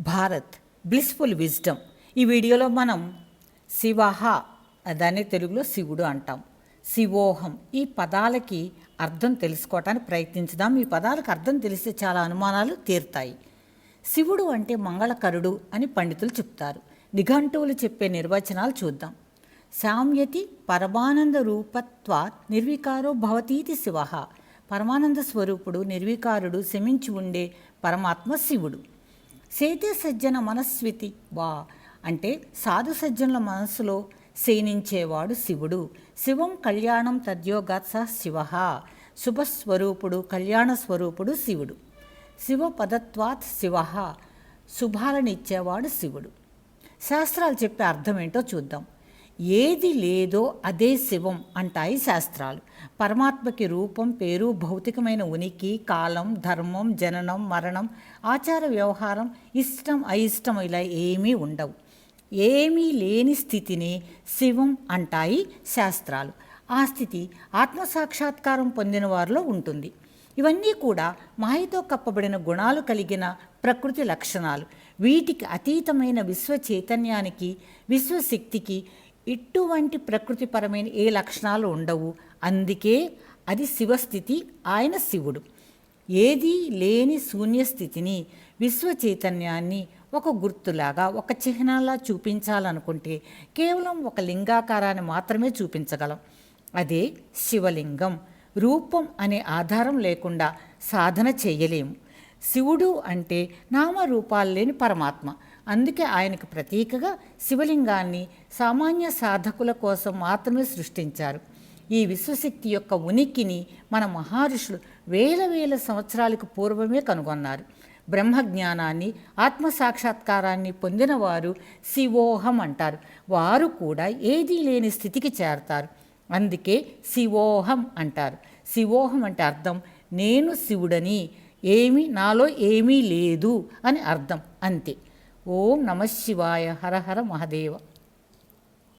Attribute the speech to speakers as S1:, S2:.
S1: Bharat blissful wisdom ఈ వీడియోలో మనం శివహ దాన్ని తెలుగులో శివుడు అంటాం. శివోహం ఈ పదాలకి అర్థం తెలుసుకోవటానికి ప్రయత్నించుదాం. ఈ పదాలకు అర్థం తెలిస్తే చాలా అనుమానాలు తీరుతాయి. శివుడు అంటే మంగళకరుడు అని పండితులు చెప్తారు. నిఘంటువులు చెప్పే నిర్వచనాలు చూద్దాం. సామ్యతి పరమానంద రూపత్వా నిర్వికారో భవతీతి శివ. పరమానంద స్వరూపుడు నిర్వికారుడు శమించి ఉండే పరమాత్మ శివుడు. సేతే సజ్జన మనస్వితి వా అంటే సాధు సజ్జనుల మనస్సులో సేనించేవాడు శివుడు. శివం కళ్యాణం తద్యోగాత్స శివ. శుభస్వరూపుడు కళ్యాణ స్వరూపుడు శివుడు. శివ. పదత్వాత్ శివ శుభాలనిచ్చేవాడు శివుడు. శాస్త్రాలు చెప్పే అర్థం ఏంటో చూద్దాం. ఏది లేదో అదే శివం అంటాయి శాస్త్రాలు. పరమాత్మకి రూపం పేరు భౌతికమైన ఉనికి కాలం ధర్మం జననం మరణం ఆచార వ్యవహారం ఇష్టం అయిష్టం ఇలా ఏమీ ఉండవు. ఏమీ లేని స్థితిని శివం అంటాయి శాస్త్రాలు. ఆ స్థితి ఆత్మసాక్షాత్కారం పొందిన వారిలో ఉంటుంది. ఇవన్నీ కూడా మాయతో కప్పబడిన గుణాలు కలిగిన ప్రకృతి లక్షణాలు. వీటికి అతీతమైన విశ్వ చైతన్యానికి విశ్వశక్తికి ఇటువంటి ప్రకృతిపరమైన ఏ లక్షణాలు ఉండవు. అందుకే అది శివస్థితి ఆయన శివుడు. ఏదీ లేని శూన్యస్థితిని విశ్వ చైతన్యాన్ని ఒక గుర్తులాగా ఒక చిహ్నంలా చూపించాలనుకుంటే కేవలం ఒక లింగాకారాన్ని మాత్రమే చూపించగలం. అదే శివలింగం. రూపం అనే ఆధారం లేకుండా సాధన చేయలేము. శివుడు అంటే నామరూపాలు లేని పరమాత్మ. అందుకే ఆయనకు ప్రతీకగా శివలింగాన్ని సామాన్య సాధకుల కోసం మాత్రమే సృష్టించారు. ఈ విశ్వశక్తి యొక్క ఉనికిని మన మహర్షులు వేల వేల సంవత్సరాలకు పూర్వమే కనుగొన్నారు. బ్రహ్మజ్ఞానాన్ని ఆత్మసాక్షాత్కారాన్ని పొందినవారు శివోహం అంటారు. వారు కూడా ఏదీ లేని స్థితికి చేరతారు. అందుకే శివోహం అంటారు. శివోహం అంటే అర్థం నేను శివుడని ఏమీ నాలో ఏమీ లేదు అని అర్థం. అంతే. ಓಂ ನಮಃ ಶಿವಾಯ ಹರ ಹರ ಮಹಾದೇವ.